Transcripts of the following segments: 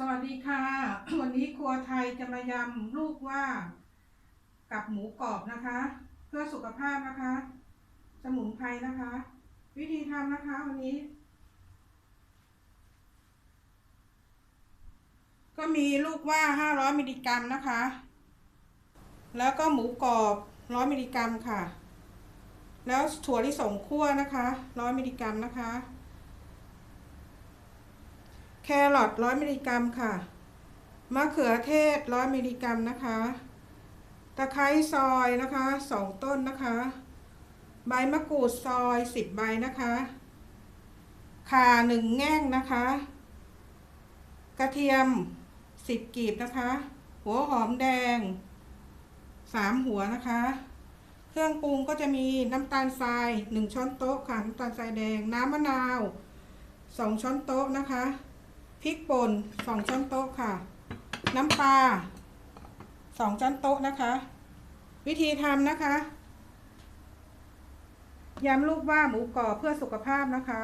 สวัสดีค่ะ วันนี้ครัวไทยจะมายำลูกว่า กับหมูกรอบนะคะ เพื่อสุขภาพนะคะ สมุนไพรนะคะ วิธีทำนะคะวันนี้ ก็มีลูกว่า 500มิลลิกรัมนะคะ แล้วก็หมูกรอบ 100มิลลิกรัมค่ะ แล้วถั่วลิสงคั่วนะคะ 100มิลลิกรัมนะคะ แครอท100มิลลิกรัมค่ะ มะเขือเทศ100มิลลิกรัมนะคะ ตะไคร้ซอยนะคะ2ต้นนะคะ ใบมะกรูดซอย10ใบนะคะ ข่า1แง่งนะคะ กระเทียม10กีบนะคะ หัวหอมแดง3หัวนะคะ เครื่องปรุงก็จะมีน้ำตาลทราย1ช้อนโต๊ะค่ะ น้ำตาลทรายแดง น้ำมะนาว2ช้อนโต๊ะนะคะ พริกป่นสองช้อนโต๊ะค่ะ น้ำปลาสองช้อนโต๊ะนะคะ วิธีทำนะคะยำลูกว่าหมูกรอบเพื่อสุขภาพนะคะ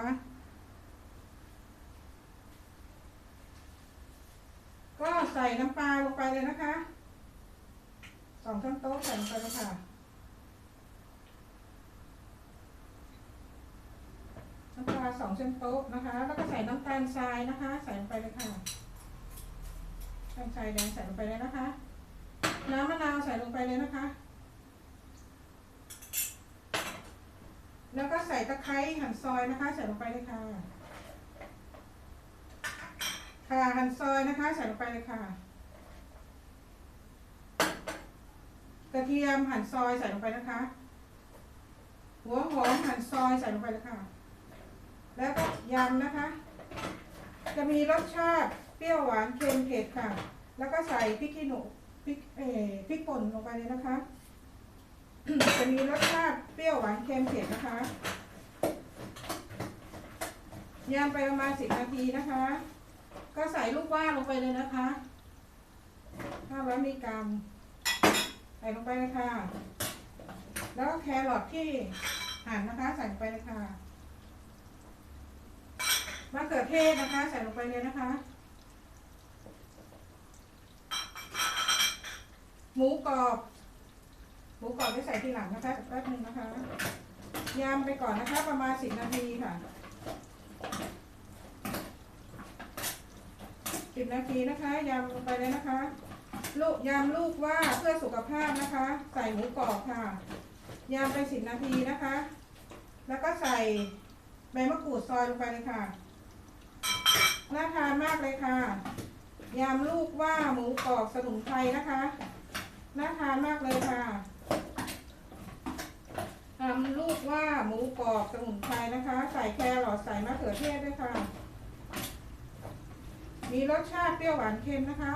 ก็ใส่น้ำปลาลงไปเลยนะคะสองช้อนโต๊ะใส่ลงไปเลยค่ะ น้ำปลาสองช้อนโต๊ะนะคะ แล้วก็ใส่น้ำตาลทรายนะคะ ใส่ลงไปเลยค่ะน้ำตาลทรายแดงใส่ลงไปเลยนะคะ น้ำมะนาวใส่ลงไปเลยนะคะ แล้วก็ใส่ตะไคร้หั่นซอยนะคะ ใส่ลงไปเลยค่ะ ค่ะหั่นซอยนะคะ ใส่ลงไปเลยค่ะ กระเทียมหั่นซอยใส่ลงไปนะคะหัวหอมหั่นซอยใส่ลงไปเลยค่ะ แล้วก็ยำนะคะ จะมีรสชาติเปรี้ยวหวานเค็มเผ็ดค่ะ แล้วก็ใส่พริกขี้หนูพริกเอ่อพริกป่นลงไปเลยนะคะ จะมีรสชาติเปรี้ยวหวานเค็มเผ็ดนะคะยำไปประมาณสิบนาทีนะคะ ก็ใส่ลูกว่าลงไปเลยนะคะ500มิลลิกรัมใส่ลงไปเลยค่ะ แล้วก็แครอทที่หั่นนะคะ ใส่ลงไปเลยค่ะ เขือเทศนะคะ ใส่ลงไปเลยนะคะ หมูกรอบ หมูกรอบไม่ใส่ทีหลังนะคะแป๊บนึงนะคะยำไปก่อนนะคะ ประมาณสิบนาทีค่ะสิบนาทีนะคะยำลงไปเลยนะคะ ลูกยำลูกว่าเพื่อสุขภาพนะคะ ใส่หมูกรอบค่ะยำไปสิบนาทีนะคะ แล้วก็ใส่ใบมะกรูดซอยลงไปเลยค่ะ น่าทานมากเลยค่ะ ยำลูกว่าหมูกรอบสมุนไพรนะคะ น่าทานมากเลยค่ะทำลูกว่าหมูกรอบสมุนไพรนะคะ ใส่แครอทใส่มะเขือเทศด้วยค่ะ มีรสชาติเปรี้ยวหวานเค็มนะคะ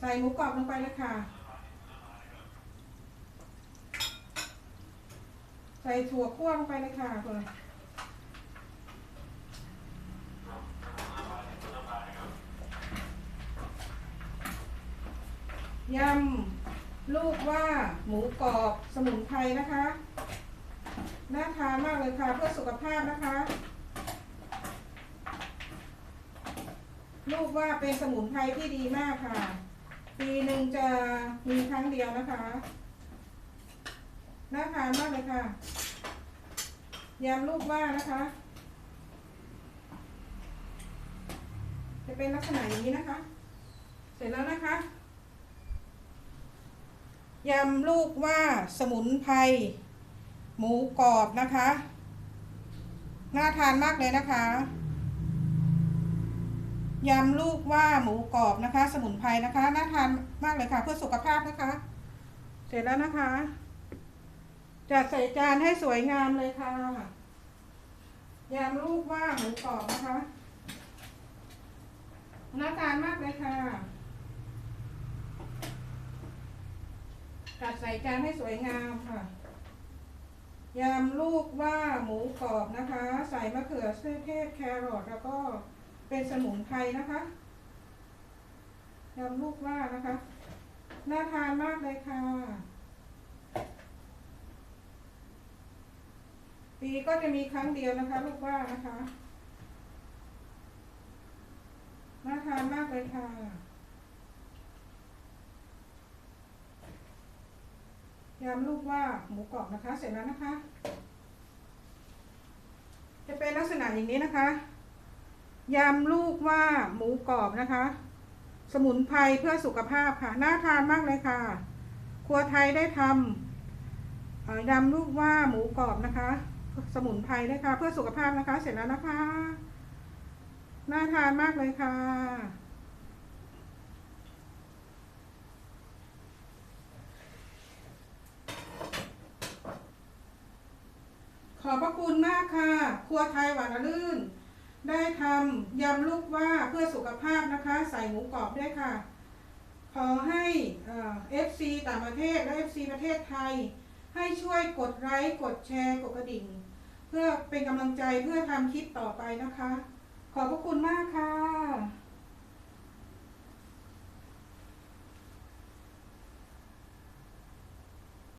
ใส่หมูกรอบลงไปเลยค่ะ ใส่ถั่วคั่วลงไปเลยค่ะคุณ ยำลูกว่าหมูกรอบสมุนไพรนะคะ น่าทานมากเลยค่ะเพื่อสุขภาพนะคะ ลูกว่าเป็นสมุนไพรที่ดีมากค่ะ ปีหนึ่งจะมีครั้งเดียวนะคะ น่าทานมากเลยค่ะยำลูกว่านะคะ จะเป็นลักษณะอย่างนี้นะคะ เสร็จแล้วนะคะ ยำลูกว่าสมุนไพรหมูกรอบนะคะ น่าทานมากเลยนะคะ ยำลูกว่าหมูกรอบนะคะ สมุนไพรนะคะ น่าทานมากเลยค่ะ เพื่อสุขภาพนะคะ เสร็จแล้วนะคะ จัดใส่จานให้สวยงามเลยค่ะ ยำลูกว่าหมูกรอบนะคะ น่าทานมากเลยค่ะ จัดใส่จานให้สวยงามค่ะ ยำลูกว่าหมูกรอบนะคะ ใส่มะเขือเทศแครอทแล้วก็เป็นสมุนไพรนะคะยำลูกว่านะคะ น่าทานมากเลยค่ะ ปีก็จะมีครั้งเดียวนะคะ ลูกว่านะคะ น่าทานมากเลยค่ะ ยำลูกว่าหมูกรอบนะคะ เสร็จแล้วนะคะ จะเป็นลักษณะอย่างนี้นะคะยำลูกว่าหมูกรอบนะคะ สมุนไพรเพื่อสุขภาพค่ะ น่าทานมากเลยค่ะ ครัวไทยได้ทำยำลูกว่าหมูกรอบนะคะ สมุนไพรด้วยค่ะ เพื่อสุขภาพนะคะ เสร็จแล้วนะคะ น่าทานมากเลยค่ะ ขอบ พระคุณมากค่ะ ครัวไทยหวานลื่น ได้ทำยำลูกว่าเพื่อสุขภาพนะคะ ใส่หมูกรอบด้วยค่ะ ขอให้เอฟซีต่างประเทศและ FC ประเทศไทย ให้ช่วยกดไลค์กดแชร์กดกระดิ่ง เพื่อเป็นกำลังใจเพื่อทำคลิปต่อไปนะคะ ขอบพระคุณมากค่ะ